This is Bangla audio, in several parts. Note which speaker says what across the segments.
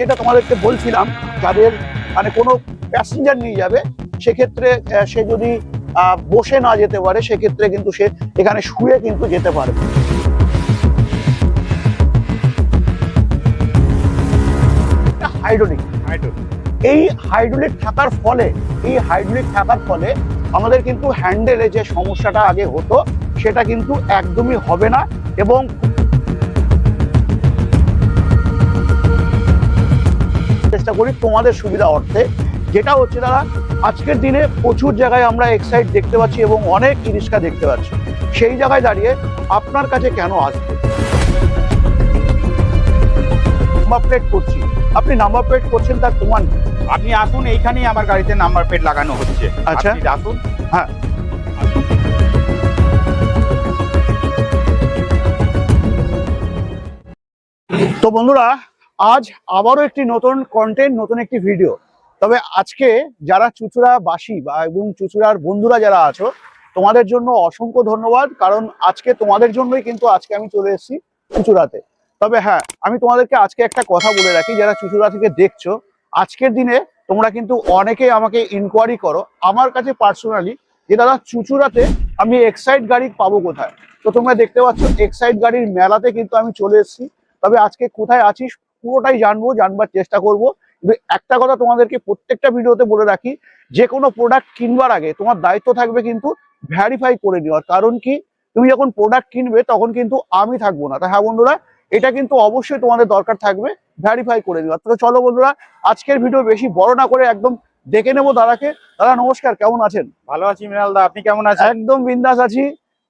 Speaker 1: যেটা তোমাদেরকে বলছিলাম, যাদের মানে কোনো প্যাসেঞ্জার নিয়ে যাবে, সেক্ষেত্রে সে যদি বসে না যেতে পারে, সেক্ষেত্রে কিন্তু সে এখানে শুয়ে কিন্তু যেতে পারবে হাইড্রোলিক এই হাইড্রোলিক থাকার ফলে, এই হাইড্রোলিক থাকার ফলে আমাদের কিন্তু হ্যান্ডেলে যে সমস্যাটা আগে হতো, সেটা কিন্তু একদমই হবে না এবং চেষ্টা করি তোমাদের সুবিধা অর্থে। যেটা হচ্ছে দাদা আজকের দিনে প্রচুর জায়গায় আমরা এক্সাইট দেখতে পাচ্ছি এবং অনেক ইরিস্কা দেখতে পাচ্ছি। সেই জায়গায় দাঁড়িয়ে আপনার কাছে কেন আসবে? নাম্বার প্লেট করছি। আপনি নাম্বার প্লেট করছেন তার প্রমাণ
Speaker 2: আপনি আসুন এইখানেই আমার গাড়িতে নাম্বার প্লেট লাগানো হচ্ছে।
Speaker 1: আচ্ছা।
Speaker 2: আসুন
Speaker 1: হ্যাঁ। তো বন্ধুরা আজ আবারও একটি নতুন কন্টেন্ট নতুন একটি ভিডিও তবে আজকে যারা চুচুড়া বাসী বা এবং চুচুড়ার বন্ধুরা যারা আছো, তোমাদের জন্য অসংখ্য ধন্যবাদ, কারণ আজকে তোমাদের জন্যই কিন্তু আজকে আমি চলে এসেছি চুচুড়াতে। তবে হ্যাঁ আমি তোমাদেরকে আজকে একটা কথা বলে রাখি, যারা চুচুড়া থেকে দেখছ, আজকের দিনে তোমরা কিন্তু অনেকে আমাকে ইনকোয়ারি করো, আমার কাছে পার্সোনালি যে দাদা, চুচুড়াতে আমি এক্সাইড গাড়ি পাবো কোথায়? তো তোমরা দেখতে পাচ্ছ এক্সাইড গাড়ির মেলাতে কিন্তু আমি চলে এসেছি। তবে আজকে কোথায় আছিস পুরোটাই জানব জানবার চেষ্টা করব। কিন্তু একটা কথা তোমাদেরকে প্রত্যেকটা ভিডিওতে বলে রাখি যে কোনো প্রোডাক্ট কিনবার আগে তোমার দায়িত্ব থাকবে কিন্তু ভ্যারিফাই করে নেওয়ার। কারণ কি? তুমি যখন প্রোডাক্ট কিনবে তখন কিন্তু আমি থাকব না। তা হ্যাঁ বন্ধুরা এটা কিন্তু অবশ্যই তোমাদের দরকার থাকবে ভ্যারিফাই করে নেওয়ার। তো চলো বন্ধুরা আজকের ভিডিও বেশি বড় না করে একদম দেখে নেব দাদাকে। দাদা নমস্কার কেমন আছেন?
Speaker 2: ভালো আছি মৃণাল দা আপনি কেমন আছেন?
Speaker 1: একদম বিন্দাস আছি।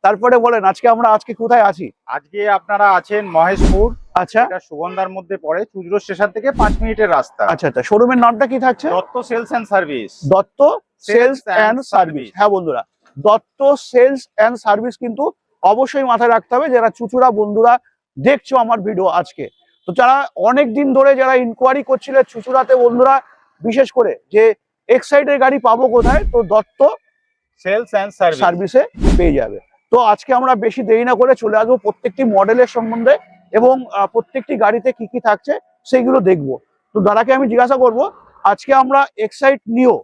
Speaker 1: তারপরে বলেন আজকে আমরা আজকে কোথায় আছি?
Speaker 2: আজকে আপনারা আছেন মহেশপুর।
Speaker 1: আচ্ছা।
Speaker 2: এটা সুগন্ধার মধ্যে পড়ে চুজরো স্টেশন থেকে পাঁচ মিনিটের রাস্তা।
Speaker 1: আচ্ছা আচ্ছা। শোরুমের নামটা কি থাকছে?
Speaker 2: Dutta sales and service.
Speaker 1: Dutta sales and service. হ্যাঁ বন্ধুরা দত্ত সেলস অ্যান্ড সার্ভিস কিন্তু অবশ্যই মাথায় রাখতে হবে। যারা চুচুড়া বন্ধুরা দেখছ আমার ভিডিও আজকে। তো যারা অনেক দিন ধরে যারা ইনকোয়ারি করছিলে চুচুড়াতে বন্ধুরা বিশেষ করে যে এক্সাইডের গাড়ি পাবো কোথায় তো দত্ত
Speaker 2: সেলস এন্ড সার্ভিসে
Speaker 1: পেয়ে যাবে। তো আজকে আমরা বেশি দেরি না করে চলে আসব প্রত্যেকটি মডেলের সম্বন্ধে এবং প্রত্যেকটি গাড়িতে কি কি থাকছে সেইগুলো দেখব। তো দাদাকে আমি জিজ্ঞাসা করব আজকে আমরা এক্সাইট নিও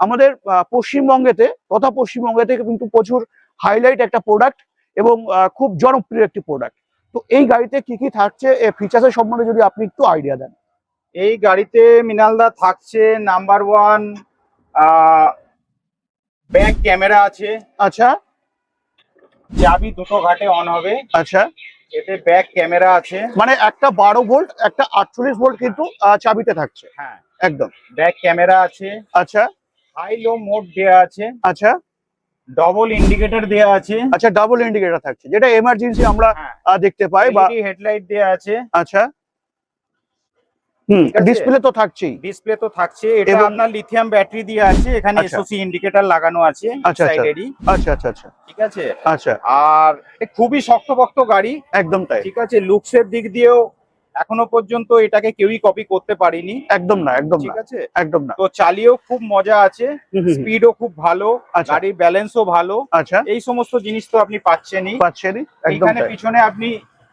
Speaker 1: আমাদের পশ্চিমবঙ্গেতে তথা পশ্চিমবঙ্গেতে কিন্তু প্রচুর হাইলাইট একটা প্রোডাক্ট এবং খুব জনপ্রিয় একটি প্রোডাক্ট তো এই গাড়িতে কি কি থাকছে ফিচার্সের সম্বন্ধে যদি আপনি একটু আইডিয়া দেন।
Speaker 2: এই গাড়িতে মৃণাল দা থাকছে নাম্বার ওয়ান ব্যাক ক্যামেরা আছে।
Speaker 1: আচ্ছা।
Speaker 2: চাবি দুটো ঘাটে অন হবে।
Speaker 1: আচ্ছা।
Speaker 2: এতে ব্যাক ক্যামেরা আছে।
Speaker 1: মানে একটা বারো ভোল্ট একটা আটচল্লিশ ভোল্ট কিন্তু চাবিতে থাকছে।
Speaker 2: হ্যাঁ।
Speaker 1: একদম।
Speaker 2: ব্যাক ক্যামেরা আছে।
Speaker 1: আচ্ছা।
Speaker 2: হাই লো মোড দেওয়া আছে।
Speaker 1: আচ্ছা।
Speaker 2: ডবল ইন্ডিকেটর দেওয়া আছে।
Speaker 1: আচ্ছা ডবল ইন্ডিকেটর থাকছে। যেটা এমার্জেন্সি আমরা
Speaker 2: হ্যাঁ।
Speaker 1: দেখতে পাই বা
Speaker 2: হেডলাইট দেয়া আছে।
Speaker 1: আচ্ছা। ডিসপ্লে তো থাকছেই।
Speaker 2: ডিসপ্লে তো থাকছে। এটা আপনার লিথিয়াম ব্যাটারি দিয়ে আছে। এখানে
Speaker 1: আচ্ছা।
Speaker 2: এসওসি ইন্ডিকেটর লাগানো আছে
Speaker 1: আচ্ছা, আচ্ছা। আচ্ছা আচ্ছা আচ্ছা।
Speaker 2: ঠিক আছে?
Speaker 1: আচ্ছা।
Speaker 2: আর খুবই শক্তপোক্ত গাড়ি।
Speaker 1: একদম তাই।
Speaker 2: ঠিক আছে? লুকসের দিক দিয়েও এখনও পর্যন্ত এটাকে কেউই কপি করতে পারিনি।
Speaker 1: একদম না একদম
Speaker 2: ঠিক আছে?
Speaker 1: একদম না।
Speaker 2: তো চালিয়েও খুব মজা আছে। স্পিডও খুব ভালো।
Speaker 1: আচ্ছা।
Speaker 2: গাড়ির ব্যালেন্সও ভালো।
Speaker 1: আচ্ছা।
Speaker 2: এই সমস্ত জিনিস তো আপনি পাচ্ছেনই।
Speaker 1: পাচ্ছেনই।
Speaker 2: এখানে পিছনে আপনি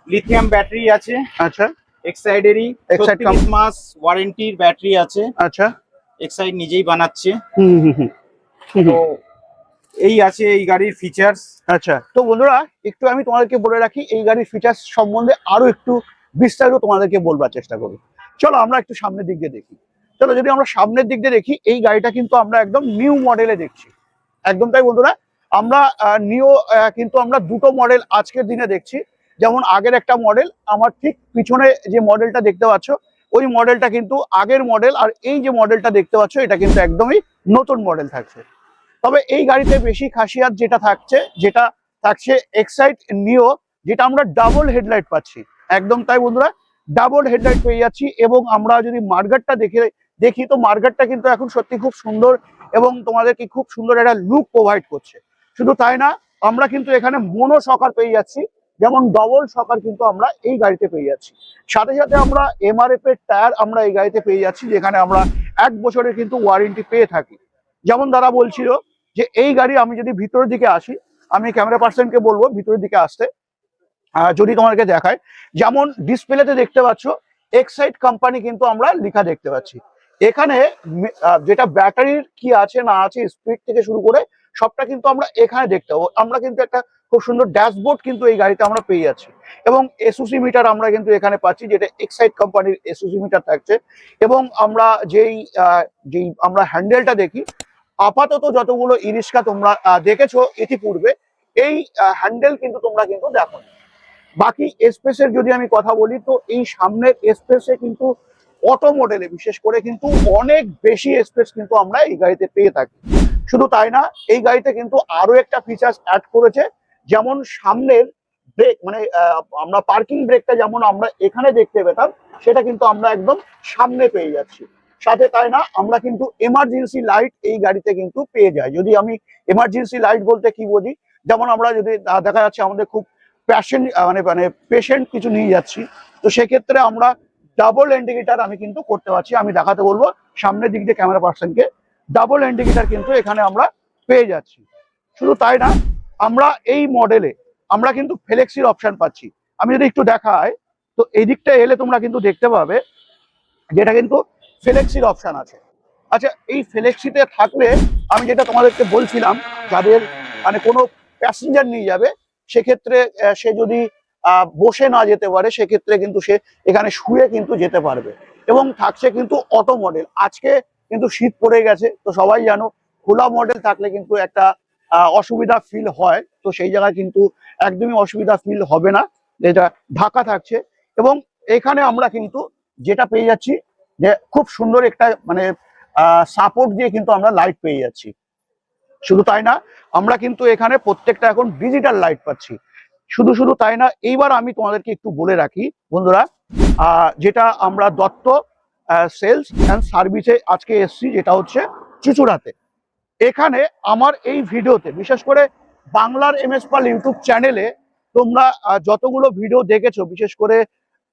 Speaker 2: লিথিয়াম ব্যাটারি আছে।
Speaker 1: আচ্ছা।
Speaker 2: এক্সাইডেরই ছত্রিশ মাস ওয়ারেন্টির ব্যাটারি আছে।
Speaker 1: আচ্ছা।
Speaker 2: এক্সাইড নিজেই বানাচ্ছে।
Speaker 1: হুম হুম
Speaker 2: তো এই আছে এই গাড়ির ফিচার্স
Speaker 1: আচ্ছা। তো বন্ধুরা একটু আমি তোমাদেরকে বলে রাখি এই গাড়ির ফিচার্স সম্বন্ধে আরও একটু বিস্তারিত তোমাদেরকে বলবার চেষ্টা করি। চলো আমরা একটু সামনের দিক দিয়ে দেখি। চলো যদি আমরা সামনের দিক দিয়ে দেখি এই গাড়িটা কিন্তু আমরা একদম নিউ মডেলে দেখছি। একদম তাই বন্ধুরা আমরা নিউ কিন্তু আমরা দুটো মডেল আজকের দিনে দেখছি। যেমন আগের একটা মডেল আমার ঠিক পিছনে যে মডেলটা দেখতে পাচ্ছ, ওই মডেলটা কিন্তু আগের মডেল আর এই যে মডেলটা দেখতে পাচ্ছ, এটা কিন্তু একদমই নতুন মডেল থাকছে। তবে এই গাড়িতে বেশি খাসিয়াত যেটা থাকছে যেটা থাকছে এক্সাইট নিও যেটা আমরা ডাবল হেডলাইট পাচ্ছি। একদম তাই বন্ধুরা ডাবল হেডলাইট পেয়ে যাচ্ছি এবং আমরা যদি মার্গারটা দেখে, দেখি, তো মার্গারটা কিন্তু এখন সত্যি খুব সুন্দর এবং তোমাদেরকে খুব সুন্দর একটা লুক প্রোভাইড করছে। শুধু তাই না, আমরা কিন্তু এখানে মনো সকার পেয়ে যাচ্ছি। যেমন ডবল সকার কিন্তু আমরা এই গাড়িতে পেয়ে যাচ্ছি। সাথে সাথে আমরা এমআরএফ এর টায়ার আমরা এই গাড়িতে পেয়ে যাচ্ছি, যেখানে আমরা এক বছরের কিন্তু ওয়ারেন্টি পেয়ে থাকি। যেমন তারা বলছিল যে, এই গাড়ি আমি যদি ভিতরের দিকে আসি, আমি ক্যামেরা পার্সনকে বলব ভিতরের দিকে আসতে যদি তোমাকে দেখায়, যেমন ডিসপ্লেতে দেখতে পাচ্ছ এক্সাইড কোম্পানি কিন্তু আমরা লেখা দেখতে পাচ্ছি। এখানে যেটা ব্যাটারির কি আছে না আছে স্পিড থেকে শুরু করে সবটা কিন্তু আমরা এখানে দেখতে পাবো। আমরা কিন্তু একটা খুব সুন্দর ড্যাশবোর্ড কিন্তু এই গাড়িতে আমরা পেয়ে যাচ্ছি। এবং এসওসি মিটার আমরা কিন্তু এখানে পাচ্ছি, যেটা এক্সাইড কোম্পানির এসওসি মিটার থাকছে। এবং আমরা যেই যেই আমরা হ্যান্ডেলটা দেখি, আপাতত যতগুলো ইরিস্কা তোমরা দেখেছ ইতিপূর্বে, এই হ্যান্ডেল কিন্তু তোমরা কিন্তু দেখো বাকি স্পেসের যদি আমি কথা বলি, তো এই সামনের স্পেসে কিন্তু অটো মডেলে বিশেষ করে কিন্তু অনেক বেশি স্পেস কিন্তু আমরা এই গাড়িতে পেয়ে থাকি। শুধু তাই না, এই গাড়িতে কিন্তু আরও একটা ফিচার্স অ্যাড করেছে। যেমন সামনের ব্রেক মানে আমরা পার্কিং ব্রেকটা যেমন আমরা এখানে দেখতে পেতাম, সেটা কিন্তু আমরা একদম সামনে পেয়ে যাচ্ছি। সাথে তাই না, আমরা কিন্তু এমার্জেন্সি লাইট এই গাড়িতে কিন্তু পেয়ে যাই। যদি আমি এমার্জেন্সি লাইট বলতে কি বুঝি, যেমন আমরা যদি দেখা যাচ্ছে আমাদের খুব প্যাশেন্ট মানে মানে পেশেন্ট কিছু নিয়ে যাচ্ছি, তো সেক্ষেত্রে আমরা ডাবল ইন্ডিকেটার আমি কিন্তু করতে পারছি। আমি দেখাতে বলব, সামনের দিক দিয়ে ক্যামেরা পার্সনকে ডাবল ইন্ডিকেটার কিন্তু এখানে আমরা পেয়ে যাচ্ছি। শুধু তাই না, আমরা এই মডেলে আমরা কিন্তু ফ্লেক্সির অপশন পাচ্ছি। আমি যদি একটু দেখাই, তো এই দিকটা এলে তোমরা কিন্তু দেখতে পাবে যেটা কিন্তু ফ্লেক্সির অপশন আছে। আচ্ছা এই ফ্লেক্সিতে থাকলে আমি যেটা তোমাদেরকে বলছিলাম, যাদের মানে কোনো প্যাসেঞ্জার নিয়ে যাবে, সেক্ষেত্রে সে যদি বসে না যেতে পারে, সেক্ষেত্রে কিন্তু সে এখানে শুয়ে কিন্তু যেতে পারবে। এবং থাকছে কিন্তু অটো মডেল আজকে কিন্তু শীত পড়ে গেছে, তো সবাই জানো খোলা মডেল থাকলে কিন্তু একটা অসুবিধা ফিল হয়, তো সেই জায়গায় কিন্তু একদমই অসুবিধা ফিল হবে না, যেটা ঢাকা থাকছে। এবং এখানে আমরা কিন্তু যেটা পেয়ে যাচ্ছি, যে খুব সুন্দর একটা মানে সাপোর্ট দিয়ে কিন্তু আমরা লাইট পেয়ে যাচ্ছি। শুধু তাই না, আমরা কিন্তু এখানে প্রত্যেকটা এখন ডিজিটাল লাইট পাচ্ছি। শুধু শুধু তাই না, এইবার আমি তোমাদেরকে একটু বলে রাখি, বন্ধুরা যেটা আমরা দত্ত সেলস অ্যান্ড সার্ভিসে আজকে এসছি, যেটা হচ্ছে চুচুড়াতে। এখানে আমার এই ভিডিওতে, বিশেষ করে বাংলার এম এস পাল ইউটিউব চ্যানেলে তোমরা যতগুলো ভিডিও দেখেছ, বিশেষ করে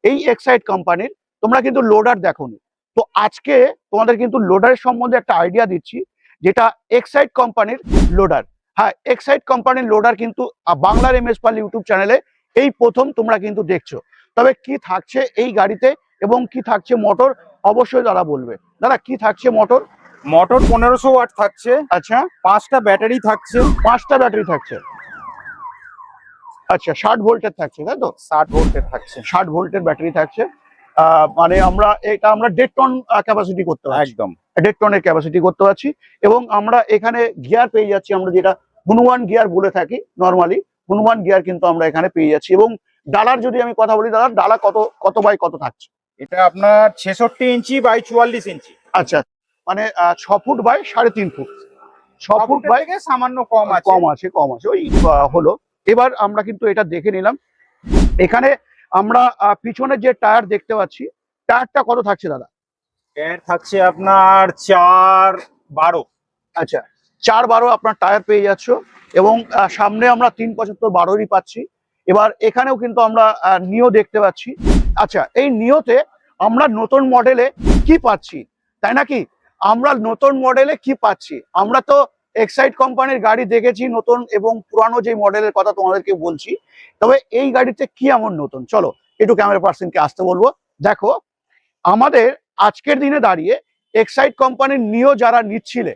Speaker 1: এই এক্সাইড কোম্পানির, তোমরা কিন্তু লোডার দেখোনি। তো আজকে তোমাদের কিন্তু লোডারের সম্বন্ধে একটা আইডিয়া দিচ্ছি, যেটা এক্সাইড কোম্পানির লোডার হ্যাঁ এক্সাইড কোম্পানির লোডার কিন্তু বাংলার এম এস পাল ইউটিউব চ্যানেলে এই প্রথম তোমরা কিন্তু দেখছ। তবে কি থাকছে এই গাড়িতে এবং কি থাকছে মোটর অবশ্যই দাদা বলবে। দাদা কি থাকছে মোটর
Speaker 2: মোটর পনেরোশো ওয়াট থাকছে।
Speaker 1: আচ্ছা।
Speaker 2: পাঁচটা ব্যাটারি থাকছে।
Speaker 1: পাঁচটা ব্যাটারি থাকছে। আচ্ছা ষাট ভোল্টের থাকছে তাই তো?
Speaker 2: ষাট ভোল্টের থাকছে।
Speaker 1: ষাট ভোল্টের ব্যাটারি থাকছে। মানে আমরা এটা আমরা দেড় টন ক্যাপাসিটি করতে পারছি।
Speaker 2: একদম।
Speaker 1: দেড় টনের ক্যাপাসিটি করতে পারছি। এবং আমরা এখানে গিয়ার পেয়ে যাচ্ছি আমরা যেটা হনুমান গিয়ার বলে থাকি নর্মালি হনুমান গিয়ার কিন্তু আমরা এখানে পেয়ে যাচ্ছি। এবং ডালার যদি আমি কথা বলি দাদা ডালা কত কত বাই কত থাকছে?
Speaker 2: এটা আপনার ছেষট্টি ইঞ্চি বাই চুয়াল্লিশ ইঞ্চি।
Speaker 1: আচ্ছা মানে ছ ফুট বাই সাড়ে তিন ফুট। ছ ফুট বাই
Speaker 2: সামান্য কম আছে।
Speaker 1: কম আছে কম আছে। ওই হলো। এবার আমরা কিন্তু এটা দেখে নিলাম। এখানে আমরা আহ, পিছনের যে টায়ার দেখতে পাচ্ছি টায়ারটা কত থাকছে দাদা?
Speaker 2: এর থাকছে আপনার চার বারো।
Speaker 1: আচ্ছা চার বারো আপনার টায়ার পেয়ে যাচ্ছ। এবং সামনে আমরা তিন পঁচাত্তর বারোরই পাচ্ছি। এবার এখানেও কিন্তু আমরা নিও দেখতে পাচ্ছি। আচ্ছা এই নিওতে আমরা নতুন মডেলে কি পাচ্ছি? তাই নাকি? আমরা নতুন মডেলে কি পাচ্ছি? আমরা তো এক্সাইড কোম্পানির গাড়ি দেখেছি নতুন এবং পুরানো যে মডেলের কথা তোমাদেরকে বলছি। তবে এই গাড়িতে কি এমন নতুন? চলো, একটু ক্যামেরা পার্সনকে আসতে বলব। দেখো, আমাদের আজকের দিনে দাঁড়িয়ে এক্সাইড কোম্পানির নিও যারা নিচ্ছিলে,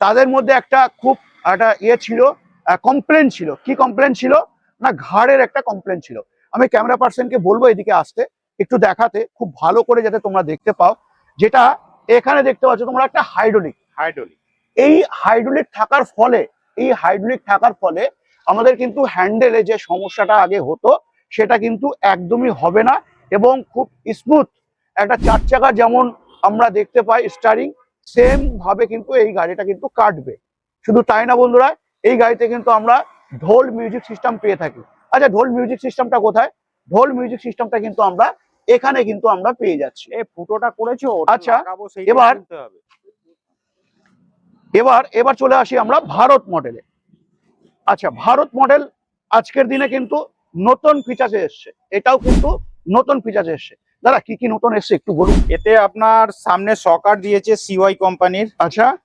Speaker 1: তাদের মধ্যে একটা খুব একটা ইয়ে ছিল কমপ্লেন ছিল। কি কমপ্লেন ছিল? না ঘাড়ের একটা কমপ্লেন ছিল। আমি ক্যামেরা পার্সনকে বলব এদিকে আসতে একটু দেখাতে খুব ভালো করে যাতে তোমরা দেখতে পাও। যেটা এখানে দেখতে পাচ্ছ তোমরা একটা হাইড্রোলিক
Speaker 2: হাইড্রোলিক
Speaker 1: এই হাইড্রোলিক থাকার ফলে এই হাইড্রোলিক থাকার ফলে আমাদের কিন্তু হ্যান্ডেলে যে সমস্যাটা আগে হতো সেটা কিন্তু একদমই হবে না এবং খুব স্মুথ একটা চার চাকা যেমন আমরা দেখতে পাই স্টারিং সেম ভাবে কিন্তু এই গাড়িটা কিন্তু কাটবে। শুধু তাই না বন্ধুরা এই গাড়িতে কিন্তু আমরা ঢোল মিউজিক সিস্টেম পেয়ে থাকি। আচ্ছা ঢোল মিউজিক সিস্টেমটা কোথায়? ঢোল মিউজিক সিস্টেমটা কিন্তু আমরা এখানে কিন্তু আমরা পেয়ে যাচ্ছি।
Speaker 2: এ ফুটোটা করেছ
Speaker 1: আচ্ছা, এবার-
Speaker 2: হবে।
Speaker 1: এবার এবার চলে আসি আমরা ভারত মডেলে আচ্ছা ভারত মডেল আজকের দিনে কিন্তু নতুন ফিচার্স এসছে। এটাও কিন্তু নতুন ফিচার্স এসছে। দাদা কি কি নতুন এসছে একটু বলুন।
Speaker 2: এতে আপনার সামনে সকার দিয়েছে সিওয়াই কোম্পানির
Speaker 1: আচ্ছা।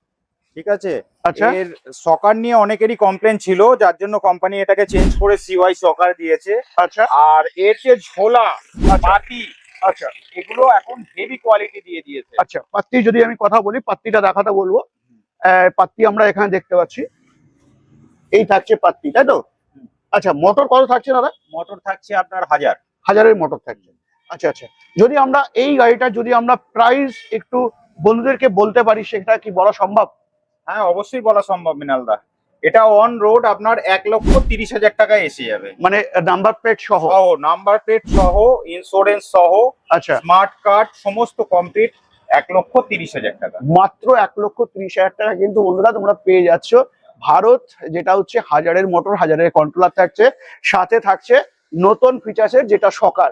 Speaker 2: ঠিক আছে?
Speaker 1: আচ্ছা।
Speaker 2: এর সকার নিয়ে অনেকেরই কমপ্লেন ছিল যার জন্য কোম্পানি এটাকে চেঞ্জ করে সিওয়াই সকার দিয়েছে।
Speaker 1: আচ্ছা।
Speaker 2: আর এর যে ঝোলা
Speaker 1: আচ্ছা।
Speaker 2: পাতি
Speaker 1: আচ্ছা।
Speaker 2: এগুলো এখন হেভি কোয়ালিটি দিয়ে দিয়েছে।
Speaker 1: আচ্ছা পাত্তি যদি আমি কথা বলি পাত্তিটা দেখাতে বলব। পাত্তি আমরা এখানে দেখতে পাচ্ছি। এই থাকছে পাত্তি তাই তো? আচ্ছা মোটর কত থাকছে দাদা?
Speaker 2: মোটর থাকছে আপনার হাজার।
Speaker 1: হাজারের মোটর থাকছে। আচ্ছা আচ্ছা। যদি আমরা এই গাড়িটা যদি আমরা প্রাইস একটু বন্ধুদেরকে বলতে পারি সেটা কি বলা সম্ভব?
Speaker 2: হ্যাঁ অবশ্যই বলা সম্ভব মিনালদা এটা অন রোড আপনার এক লক্ষ তিরিশ হাজার টাকায় এসে যাবে।
Speaker 1: মানে নাম্বার প্লেট সহ?
Speaker 2: নাম্বার প্লেট সহ ইন্স্যুরেন্স সহ
Speaker 1: আচ্ছা।
Speaker 2: স্মার্ট কার্ড সমস্ত কমপ্লিট এক লক্ষ তিরিশ হাজার টাকা।
Speaker 1: মাত্র এক লক্ষ তিরিশ হাজার টাকা কিন্তু বন্ধুরা তোমরা পেয়ে যাচ্ছ। ভারত যেটা হচ্ছে হাজারের মোটর হাজারের কন্ট্রোলার থাকছে সাথে থাকছে নতুন ফিচার্সের যেটা সকার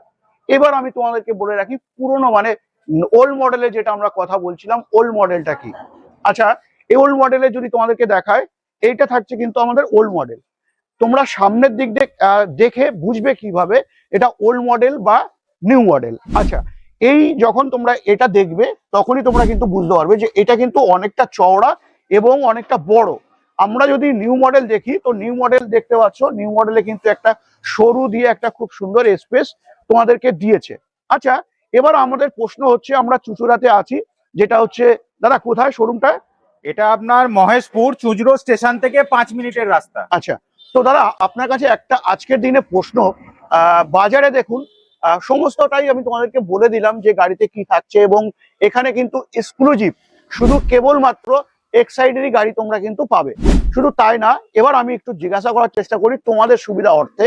Speaker 1: এবার আমি তোমাদেরকে বলে রাখি পুরোনো মানে ওল্ড মডেলের যেটা আমরা কথা বলছিলাম ওল্ড মডেলটা কি? আচ্ছা এই ওল্ড মডেলে যদি তোমাদেরকে দেখায়, এইটা থাকছে কিন্তু আমাদের ওল্ড মডেল তোমরা সামনের দিক দেখে বুঝবে কীভাবে এটা ওল্ড মডেল বা নিউ মডেল আচ্ছা এই যখন তোমরা এটা দেখবে, তখনই তোমরা কিন্তু বুঝতে পারবে যে এটা কিন্তু অনেকটা চওড়া এবং অনেকটা বড়। আমরা যদি নিউ মডেল দেখি, তো নিউ মডেল দেখতে পাচ্ছ নিউ মডেলে কিন্তু একটা সরু দিয়ে একটা খুব সুন্দর স্পেস তোমাদেরকে দিয়েছে। আচ্ছা এবার আমাদের প্রশ্ন হচ্ছে, আমরা চুচুড়াতে আছি, যেটা হচ্ছে, দাদা কোথায় শোরুমটা
Speaker 2: এটা আপনার মহেশপুর চুজরো স্টেশন থেকে পাঁচ মিনিটের রাস্তা।
Speaker 1: আচ্ছা তো দাদা, আপনার কাছে একটা আজকের দিনে প্রশ্ন বাজারে দেখুন সমস্তটাই আমি তোমাদেরকে বলে দিলাম যে গাড়িতে কি থাকছে এবং এখানে কিন্তু এক্সক্লুসিভ শুধু কেবলমাত্র এক্সাইডেরই গাড়ি তোমরা কিন্তু পাবে। শুধু তাই না, এবার আমি একটু জিজ্ঞাসা করার চেষ্টা করি তোমাদের সুবিধা অর্থে।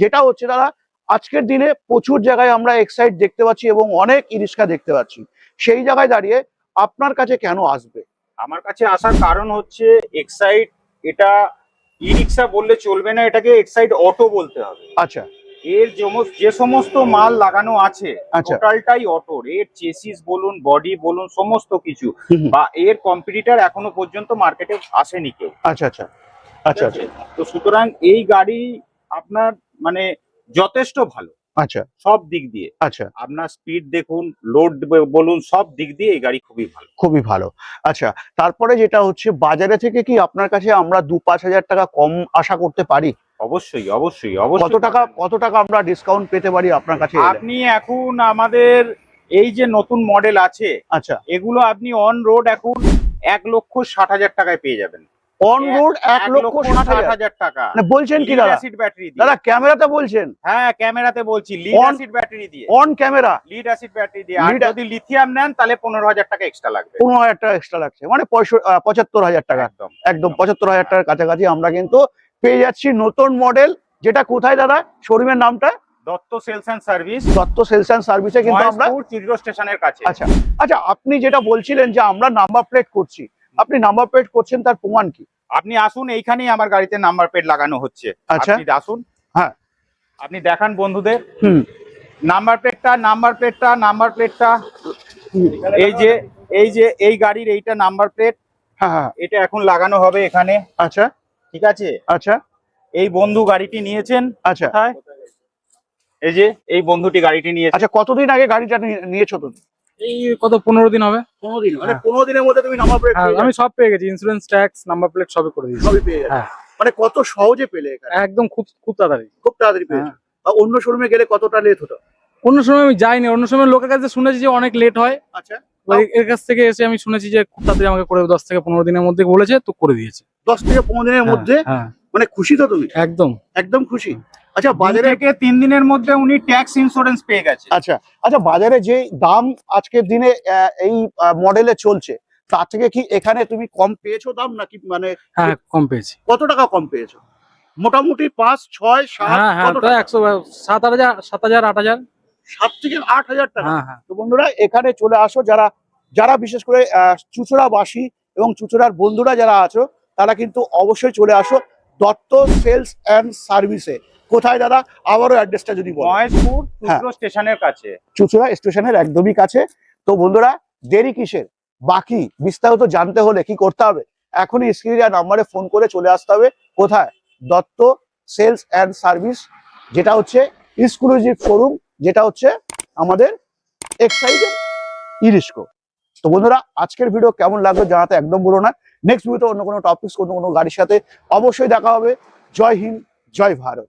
Speaker 1: যেটা হচ্ছে দাদা, আজকের দিনে প্রচুর জায়গায় আমরা এক্সাইড দেখতে পাচ্ছি এবং অনেক ইরিস্কা দেখতে পাচ্ছি। সেই জায়গায় দাঁড়িয়ে আপনার কাছে কেন আসবে?
Speaker 2: আমার কাছে আসার কারণ হচ্ছে এক্সাইড এটা ই রিক্সা বললে চলবে না এটাকে এক্সাইড অটো বলতে হবে।
Speaker 1: আচ্ছা।
Speaker 2: এর যে সমস্ত মাল লাগানো আছে টোটালটাই অটোর এর চেসিস বলুন বডি বলুন সমস্ত কিছু। বা এর কম্পিটিটার এখনও পর্যন্ত মার্কেটে আসেনি কেউ।
Speaker 1: আচ্ছা আচ্ছা। আচ্ছা আচ্ছা।
Speaker 2: তো সুতরাং এই গাড়ি আপনার মানে যথেষ্ট ভালো।
Speaker 1: আচ্ছা।
Speaker 2: সব দিক দিয়ে।
Speaker 1: আচ্ছা।
Speaker 2: আপনার স্পিড দেখুন লোড বলুন সব দিক দিয়ে এই গাড়ি খুবই ভালো।
Speaker 1: খুবই ভালো। আচ্ছা তারপরে যেটা হচ্ছে বাজারে থেকে কি আপনার কাছে আমরা দু পাঁচ হাজার টাকা কম আশা করতে পারি?
Speaker 2: অবশ্যই অবশ্যই অবশ্যই
Speaker 1: কত টাকা কত টাকা আমরা ডিসকাউন্ট পেতে পারি আপনার কাছে
Speaker 2: আপনি এখন আমাদের এই যে নতুন মডেল আছে
Speaker 1: আচ্ছা।
Speaker 2: এগুলো আপনি অন রোড এখন এক লক্ষ ষাট হাজার টাকায় পেয়ে যাবেন।
Speaker 1: অন রোড এক লক্ষ ষাট হাজার
Speaker 2: টাকা।
Speaker 1: মানে বলছেন কি দাদা?
Speaker 2: অ্যাসিড ব্যাটারি
Speaker 1: দাদা ক্যামেরাতে বলছেন।
Speaker 2: হ্যাঁ ক্যামেরাতে বলছি লিড অ্যাসিড ব্যাটারি দিয়ে।
Speaker 1: On camera
Speaker 2: lead acid battery দিয়ে। আর যদি লিথিয়াম নেন তাহলে পনেরো হাজার টাকা এক্সট্রা লাগবে।
Speaker 1: পনেরো হাজার টাকা এক্সট্রা লাগছে। মানে পঁচাত্তর হাজার টাকা।
Speaker 2: একদম।
Speaker 1: একদম পঁচাত্তর হাজার টাকার কাছাকাছি আমরা কিন্তু পেয়ে যাচ্ছি নতুন মডেল যেটা কোথায় দাদা? শোরুমের নামটা?
Speaker 2: Dutta sales service
Speaker 1: Dutta sales সার্ভিসে কিন্তু আমরা
Speaker 2: চিরো স্টেশনের কাছে।
Speaker 1: আচ্ছা আচ্ছা আপনি যেটা বলছিলেন যে আমরা নাম্বার প্লেট করছি। আপনি নাম্বার প্লেট করছেন তার প্রমাণ কি?
Speaker 2: আপনি আসুন এইখানেই আমার গাড়িতে নাম্বার প্লেট লাগানো হচ্ছে।
Speaker 1: আচ্ছা।
Speaker 2: আপনি আসুন।
Speaker 1: হ্যাঁ।
Speaker 2: আপনি দেখান বন্ধুদের। নাম্বার প্লেটটা নাম্বার প্লেটটা নাম্বার প্লেটটা এই যে এই যে এই গাড়ির এইটা নাম্বার প্লেট
Speaker 1: হ্যাঁ হ্যাঁ।
Speaker 2: এটা এখন লাগানো হবে এখানে।
Speaker 1: আচ্ছা।
Speaker 2: ঠিক আছে?
Speaker 1: আচ্ছা।
Speaker 2: এই বন্ধু গাড়িটি নিয়েছেন।
Speaker 1: আচ্ছা।
Speaker 2: এই যে এই বন্ধুটি গাড়িটি নিয়েছে
Speaker 1: আচ্ছা কতদিন আগে গাড়িটা নিয়েছো তুমি?
Speaker 3: এই কত পনেরো দিন হবে?
Speaker 1: পনেরো দিন মানে
Speaker 3: হ্যাঁ।
Speaker 1: পনেরো দিনের মধ্যে তুমি নাম্বার প্লেট
Speaker 3: হ্যাঁ আমি সব পেয়ে গেছি ইন্স্যুরেন্স ট্যাক্স নাম্বার প্লেট সবই করে দিয়েছি।
Speaker 1: সবই পেয়ে
Speaker 3: হ্যাঁ।
Speaker 1: মানে কত সহজে পেলে
Speaker 3: একদম খুব খুব তাড়াতাড়ি।
Speaker 1: খুব তাড়াতাড়ি পেয়েছ আর অন্য শোরুমে গেলে কতটা লেট হতো?
Speaker 3: অন্য সময় আমি যাইনি অন্য সময় লোকের কাছে শুনেছি যে অনেক লেট হয়।
Speaker 1: আচ্ছা।
Speaker 3: এর কাছ থেকে এসে আমি শুনেছি যে খুব তাড়াতাড়ি আমাকে করে দশ থেকে পনেরো দিনের মধ্যে বলেছে তো করে দিয়েছে।
Speaker 1: দশ থেকে পনেরো দিনের মধ্যে? মানে খুশি তো তুমি?
Speaker 3: একদম।
Speaker 1: একদম খুশি? আচ্ছা
Speaker 2: বাজারে থেকে তিন দিনের মধ্যে উনি ট্যাক্স ইন্স্যুরেন্স পেয়ে গেছে।
Speaker 1: আচ্ছা আচ্ছা বাজারে যে দাম আজকের দিনে এই মডেলে চলছে তার থেকে কি এখানে তুমি কম পেয়েছ দাম নাকি মানে
Speaker 3: হ্যাঁ কম পেয়েছি।
Speaker 1: কত টাকা কম পেয়েছ? মোটামুটি পাঁচ ছয় সাত
Speaker 3: হ্যাঁ হ্যাঁ? একশো সাত হাজার সাত হাজার আট হাজার।
Speaker 1: সাত থেকে আট হাজার টাকা।
Speaker 3: হ্যাঁ
Speaker 1: তো বন্ধুরা এখানে চলে আসো যারা যারা বিশেষ করে চুচুড়াবাসী এবং চুচুড়ার বন্ধুরা যারা আছো তারা কিন্তু অবশ্যই চলে আসো দত্ত সেলস অ্যান্ড সার্ভিসে। কোথায় দাদা? আবারও অ্যাড্রেসটা যদি বলো
Speaker 2: মহেশপুর
Speaker 1: হ্যাঁ।
Speaker 2: স্টেশনের কাছে।
Speaker 1: চুচুড়া স্টেশনের একদমই কাছে। তো বন্ধুরা দেরি কিসের? বাকি বিস্তারিত জানতে হলে কি করতে হবে? এখনই স্ক্রিনে নাম্বারে ফোন করে চলে আসতে হবে। কোথায়? দত্ত সেলস অ্যান্ড সার্ভিস যেটা হচ্ছে এক্সক্লুসিভ শোরুম যেটা হচ্ছে আমাদের এক্সাইজের ইরিস্কো তো বন্ধুরা আজকের ভিডিও কেমন লাগল জানাতে একদম বলো না। নেক্সট ভিডিওতে অন্য কোনো টপিকস অন্য কোনো গাড়ির সাথে অবশ্যই দেখা হবে। জয় হিন্দ জয় ভারত।